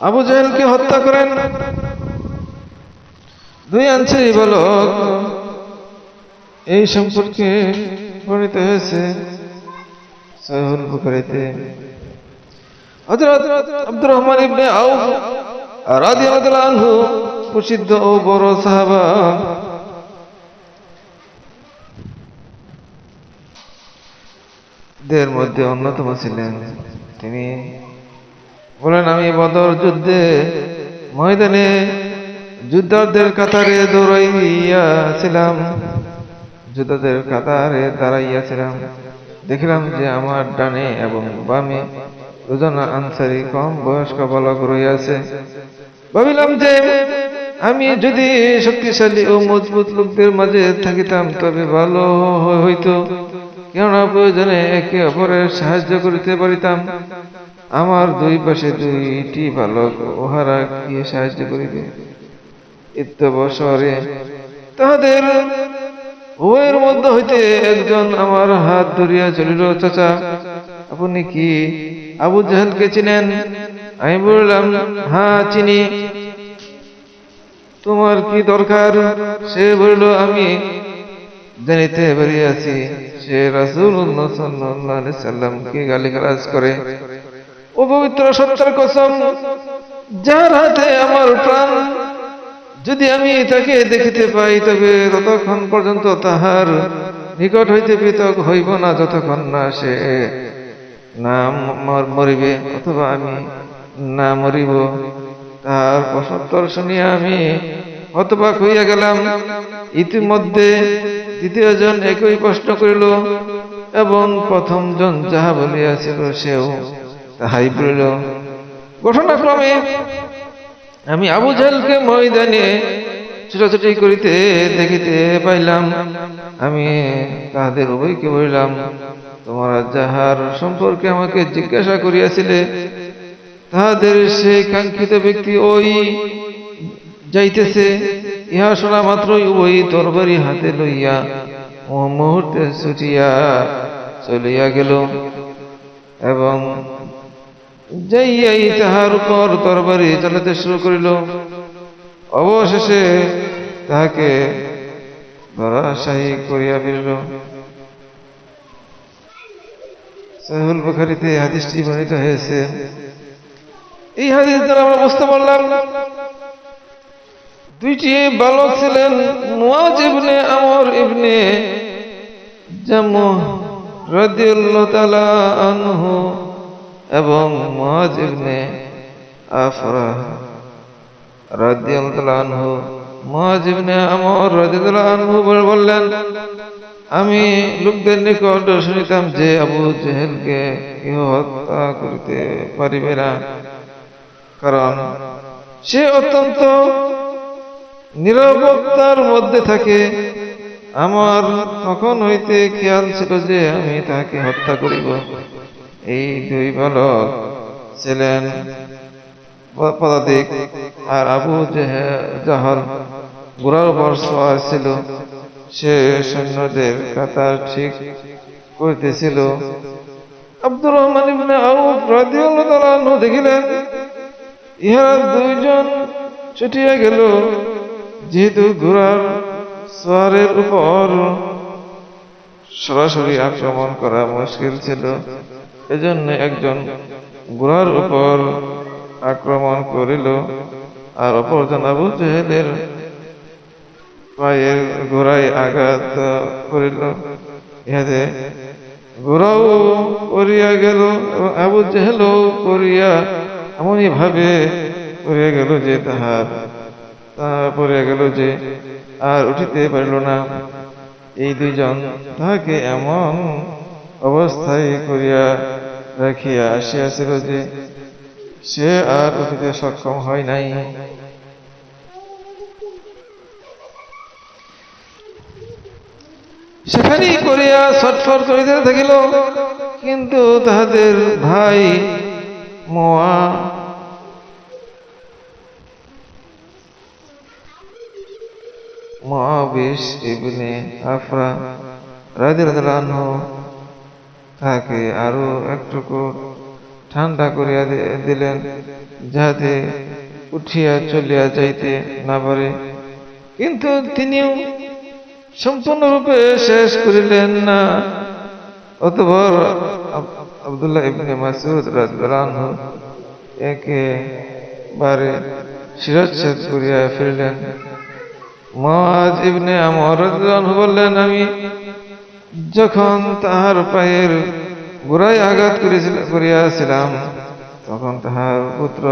আবু জাহেলকে হত্যা করেন। দুই আনসারি বালক এই সম্পর্কে বর্ণিত হয়েছে প্রসিদ্ধ সাহাবা। মধ্যে অন্যতম ছিলেন তিনি। বলেন আমি বদর যুদ্ধে ময়দানে যুদ্ধারদের কাতারে দৌড়াইয়াছিলাম। যোদ্ধাদের কাতারে দাঁড়াইয়াছিলাম। দেখিলাম যে আমার ডানে এবং বামে দুজন আনসারি কম বয়স্ক বালক রইয়াছে ভাবিলাম যে আমি যদি শক্তিশালী ও মজবুত লোকদের মাঝে থাকিতাম, তবে ভালো হইতো। কেননা প্রয়োজনে একে অপরের সাহায্য করিতে পারিতাম। আমার দুই পাশে দুইটি বালক ওহারা গিয়ে সাহায্য করিবে? ইত্যবসরে তাহাদের উভয়ের মধ্যে হইতে একজন আমার হাত ধরিয়া চলিল, চাচা, আপনি কি আবু জাহেলকে চিনেন? আমি বললাম হ্যাঁ চিনি। তোমার কি দরকার? সে বলিল, আমি জানিতে বেরিয়েছি সে সাল্লাল্লাহু আলাইহি সাল্লামকে গালিগালাজ করে ও পবিত্র সত্তার কসম, যার হাতে আমার প্রাণ, যদি আমি তাকে দেখিতে পাই, তবে ততক্ষণ পর্যন্ত তাহার নিকট হইতে পৃথক হইব না, যতক্ষণ না সে না মর- মরিবে, অথবা আমি না মরিব। তাহার প্রসত্তর শুনিয়া আমি হতবাক হইয়া গেলাম। ইতিমধ্যে দ্বিতীয় জন একই প্রশ্ন করিল, এবং প্রথম জন যাহা বলিয়াছিল সেও তাহাই বলিল, ঘটনাক্রমে আমি আবু জাহেলকে ময়দানে ছোটাছুটি করিতে দেখিতে পাইলাম। আমি তাহাদের উভয়কে বলিলাম, তোমরা যাহার সম্পর্কে আমাকে জিজ্ঞাসা করিয়াছিলে, তাহাদের সেই কাঙ্ক্ষিত ব্যক্তি ওই যাইতেছে। ইহা শোনা মাত্রই উভয় তরবারি হাতে লইয়া মুহূর্তে ছুটিয়া চলিয়া গেল এবং যাইয়াই তাহার উপর তরবারি চালাতে শুরু করিল, অবশেষে তাহাকে ধরাশাহী করিয়া ফেলিল। সাহুল বুখারিতে হাদিসটি বর্ণিত হয়েছে। এই হাদিস দ্বারা আমরা বুঝতে পারলাম, দুইটি বালক ছিলেন, মুয়াজ ইবনে আমর ইবনে রাদিয়াল্লাহু তাআলা আনহু। এবং ইবনে আফরা রাদিয়াল্লাহু আনহু আমর বললেন, আমি লোকদের নিকট শুনিতাম যে আবু জেহেলকে কেহ হত্যা করিতে পারিবে না। কারণ সে অত্যন্ত নিরাপত্তার মধ্যে থাকে। আমার তখন হইতে খেয়াল ছিল যে আমি তাকে হত্যা করিব। এই দুই বালক ছিলেন পদাতিক আর আবু জেহে- জাহল গোড়ার উপর সওয়ার ছিল। সে সৈন্যদের কাতার ঠিক করিতেছিল আব্দুর রহমান ইবনে আউফ রাদিয়াল্লাহু তাআলা দেখিলেন, ইহারা দুইজন ছুটিয়া গেল। যেহেতু ঘোড়ার সোয়ারের উপর সরাসরি আক্রমণ করা মুশকিল ছিল এজন্য একজন ঘোড়ার উপর আক্রমণ করিল। আর অপরজন আবু জেহেলের পায়ের ঘোড়ায় আঘাত করিল। ইহাতে ঘোড়াও পড়িয়া গেল আবু জেহেলও করিয়া এমনই ভাবে পড়িয়া গেল যে তাহার, তাহা পড়িয়া গেল যে আর উঠিতে পারিল না। এই দুইজন তাহাকে এমন অবস্থায় করিয়া রাখিয়া আসিয়াছিল যে সে আর উঠিতে সক্ষম হয় নাই। সেখানেই করিয়া ছটফট করিতে থাকিল, কিন্তু তাহাদের ভাই মোয়া মহাবিশ ইবনে আফরা রাদিয়াল্লাহু আনহু তাহাকে আরও একটুকু ঠান্ডা করিয়া দিলেন যাহাতে উঠিয়া চলিয়া যাইতে না পারে। কিন্তু তিনিও সম্পূর্ণরূপে শেষ করিলেন না। অতঃপর আব- আব্দুল্লাহ ইবনে মাসুদ রাজু একেবারে শিরচ্ছেদ করিয়া ফিরলেন মাজ ইবনে আমার বললেন, আমি যখন তাহার পায়ের গোড়ায় আঘাত করেছিল করিয়াছিলাম, তখন তাহার পুত্র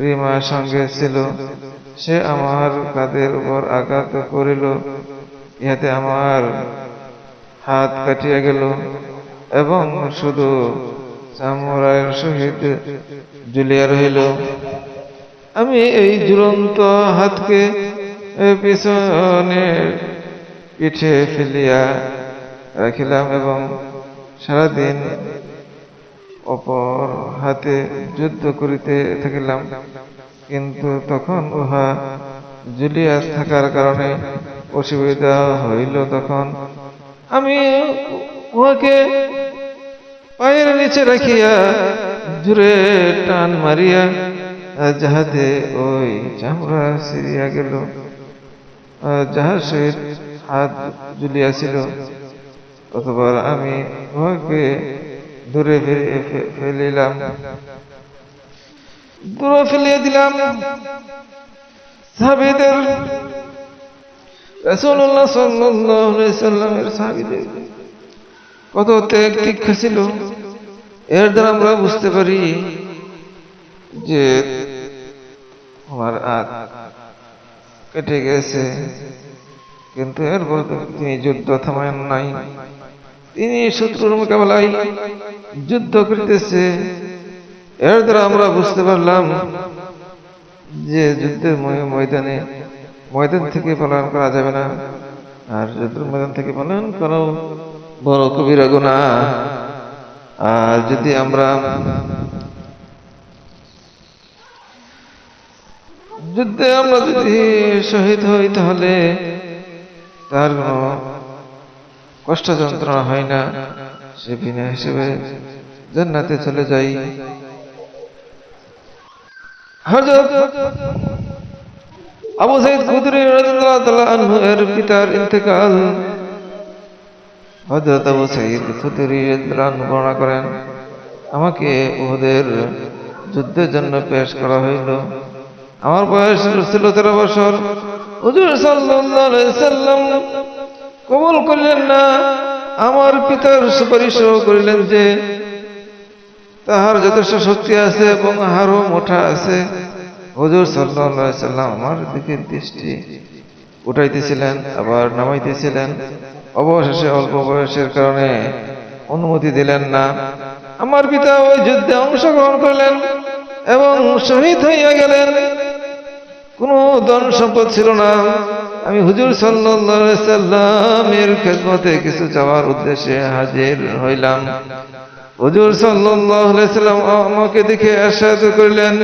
রিমার সঙ্গে ছিল। সে আমার কাঁধের উপর আঘাত করিল। ইহাতে আমার হাত কাটিয়া গেল এবং শুধু চামড়ার সহিত ঝুলিয়া রহিল। আমি এই ঝুলন্ত হাতকে পিছনে পিঠে ফেলিয়া রাখিলাম এবং সারাদিন অপর হাতে যুদ্ধ করিতে থাকিলাম। কিন্তু তখন উহা জুলিয়া থাকার কারণে অসুবিধা হইল তখন। আমি উহাকে পায়ের নিচে রাখিয়া জুড়ে টান মারিয়া যাহাতে ওই চামড়া সিরিয়া গেল। যাহার সহিত হাত ঝুলিয়াছিল অথবা আমি উহাকে দূরে ফেলিলাম। দূরে ফেলিয়ে দিলাম। সাহাবীদের, রাসূলুল্লাহ সাল্লাল্লাহু আলাইহি সাল্লামের সাহাবীদের কত ত্যাগ দীক্ষা ছিল। এর দ্বারা আমরা বুঝতে পারি যে, আমার হাত কেটে গেছে। কিন্তু এরপর তিনি যুদ্ধ থামায়েন নাই। তিনি শত্রুর মোকাবেলায় যুদ্ধ করতেছে। এর দ্বারা আমরা বুঝতে পারলাম যে যুদ্ধের ময়- ময়দানে, ময়দান থেকে পালন করা যাবে না। আর যুদ্ধের ময়দান থেকে পালন করা বড় কবিরা গুণা আর যদি আমরা যুদ্ধে আমরা যদি শহীদ হই তাহলে তার কোনো কষ্ট যন্ত্রণা হয় না। সে বিনা হিসেবে জান্নাতে চলে যাই। হযরত আবু সাইদ খুদরি রাদিয়াল্লাহু তাআলা আনহু এর পিতার ইন্তেকাল হযরত আবু সাইদ খুদরি রাদিয়াল্লাহু বর্ণনা করেন, আমাকে উহুদের যুদ্ধের জন্য পেশ করা হইল। আমার বয়স ছিল তেরো বছর। হুজুর সাল্লাম কবুল করলেন না। আমার পিতার সুপারিশ করিলেন যে তাহার যথেষ্ট শক্তি আছে এবং আহারও মোটা আছে। হুজুর আলাইহি সাল্লাম আমার দিকে দৃষ্টি উঠাইতেছিলেন, আবার নামাইতেছিলেন। অবশেষে অল্প বয়সের কারণে অনুমতি দিলেন না। আমার পিতা ওই যুদ্ধে অংশগ্রহণ করলেন এবং শহীদ হইয়া গেলেন। কোনো ধন সম্পদ ছিল না। আমি হুজুর সাল্লামের খেদমতে কিছু যাওয়ার উদ্দেশ্যে হাজির হইলাম। হুজুর সাল্লাম আমাকে দেখে আশাদ করিলেন,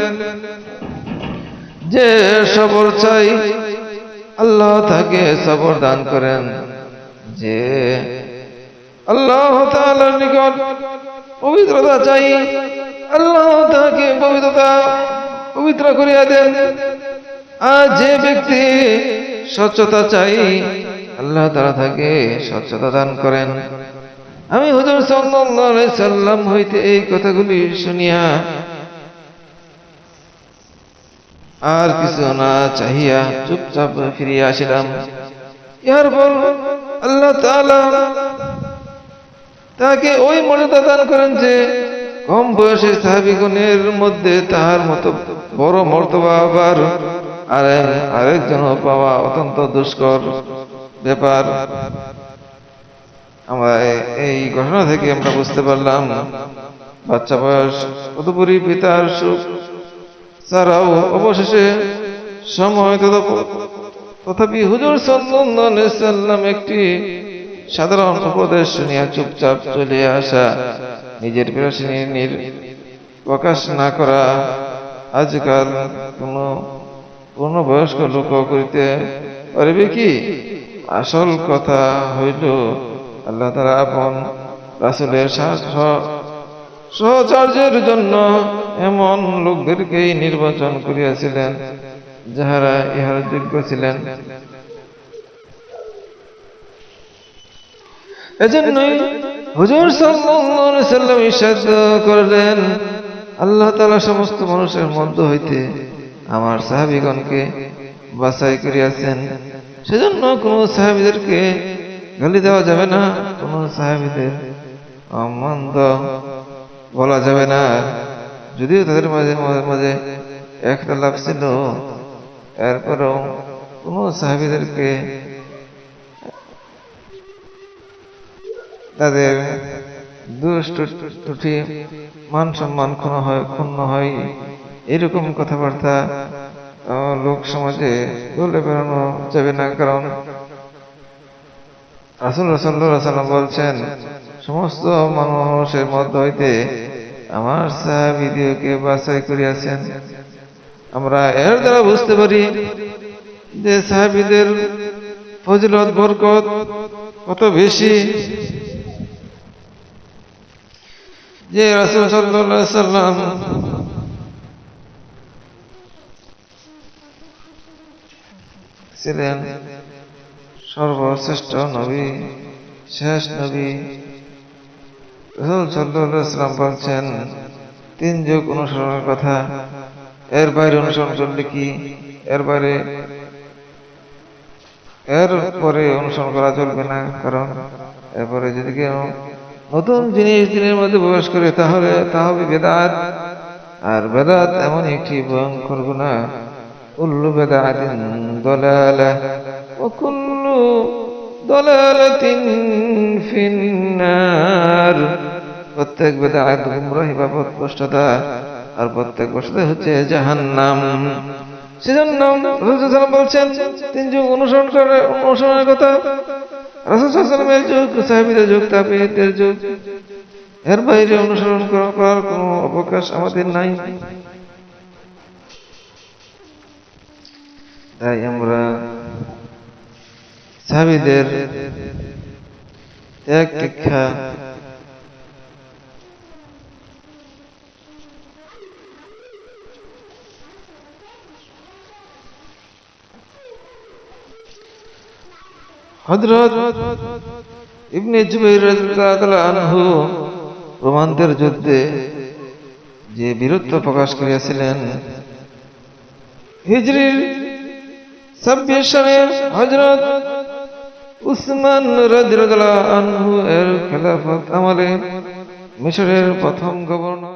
যে সবর চাই, আল্লাহ তাকে সবর দান করেন। যে আল্লাহ নিকট পবিত্রতা চাই, আল্লাহ তাকে পবিত্রতা, পবিত্র করিয়া দেন। আর যে ব্যক্তি স্বচ্ছতা চাই, আল্লাহ তারা তাকে স্বচ্ছতা দান করেন। আমি হুজুর সাল্লাম হইতে এই কথাগুলি শুনিয়া আর কিছু না চাহিয়া চুপচাপ ফিরিয়া আসিলাম। ইহার পর আল্লাহ তাকে ওই মর্যাদা দান করেন যে, কম বয়সের সাহাবিগণের মধ্যে তাহার মতো বড় মর্তবা আবার আর আরেকজন পাওয়া অত্যন্ত দুষ্কর। ব্যাপার, আমরা এই ঘটনা থেকে আমরা বুঝতে পারলাম, বাচ্চা বয়স তদুপরি পিতার সুখ। ছাড়াও অবশেষে সময় তথাপি হুজুর সাল্লাম একটি সাধারণ উপদেশ শুনিয়া চুপচাপ চলে আসা। নিজের প্রেসিনীর প্রকাশ না করা আজকাল কোনো পূর্ণবয়স্ক লোক করিতে পারিবে কি? আসল কথা হইল, আল্লাহ তারা আপন রাসুলের সহ- সহ- জন্য এমন লোকদেরকেই নির্বাচন করিয়াছিলেন, যাহারা ইহার যোগ্য ছিলেন। এজন্যই হুজুর সাল্লাম ইরশাদ করলেন, আল্লাহ তাআলা সমস্ত মানুষের মধ্য হইতে আমার সাহাবীগণকে বাছাই করিয়াছেন। সেজন্য কোন সাহাবীদেরকে গালি দেওয়া যাবে না, কোন সাহাবীদের অমন্দ বলা যাবে না। যদিও তাদের মাঝে মাঝে মাঝে একতলাপ ছিল, এরপরেও কোন সাহাবীদেরকে তাদের দুষ্ট মান সম্মান ক্ষুণ্ণ হয় ক্ষুণ্ণ হয়। এরকম কথাবার্তা লোক সমাজে বলে বেড়ানো যাবে না, কারণ রাসুল সাল্লাম বলছেন, সমস্ত মানুষের মধ্য হইতে আমার সাহাবিদিওকে বাছাই করিয়াছেন। আমরা এর দ্বারা বুঝতে পারি যে সাহাবিদের ফজিলত, বরকত কত বেশি। যে রাসুল সাল্লাহ সাল্লাম ছিলেন সর্বশ্রেষ্ঠ নবী, শেষ নবী। রসুল সাল্লাম বলছেন, তিন যুগ অনুসরণের কথা, এর বাইরে অনুসরণ করলে কি? এর বাইরে, এর পরে অনুসরণ করা চলবে না। কারণ এরপরে যদি কেউ নতুন জিনিস দিনের মধ্যে প্রবেশ করে, তাহলে তা হবে বেদাত। আর বেদাত এমন একটি ভয়ঙ্কর গুণা কুল্লু বেদাতিন দলালা ও কুল্লু দলালাতিন ফিন্নার প্রত্যেক বেদাত গুমরাহি বা পথভ্রষ্টতা আর প্রত্যেক বসতে হচ্ছে জাহান্নাম। সেজন্য রাসূল সাল্লাল্লাহু বলছেন, তিন যুগ অনুসরণ করে, অনুসরণের কথা। রাসূল সাল্লামের যুগ, সাহাবীদের যুগ তাবিদের যুগ। এর বাইরে অনুসরণ করার কোনো অবকাশ আমাদের নাই। তাই আমরা সাহাবীদের ত্যাগ শিক্ষা হযরত ইবনে জুবাইর আনহু রোমানদের যুদ্ধে যে বীরত্ব প্রকাশ করিয়াছিলেন, হিজরির ছাব্বিশ সালের হজরত উসমান আনহু এর খেলাফত আমলে মিশরের প্রথম গভর্নর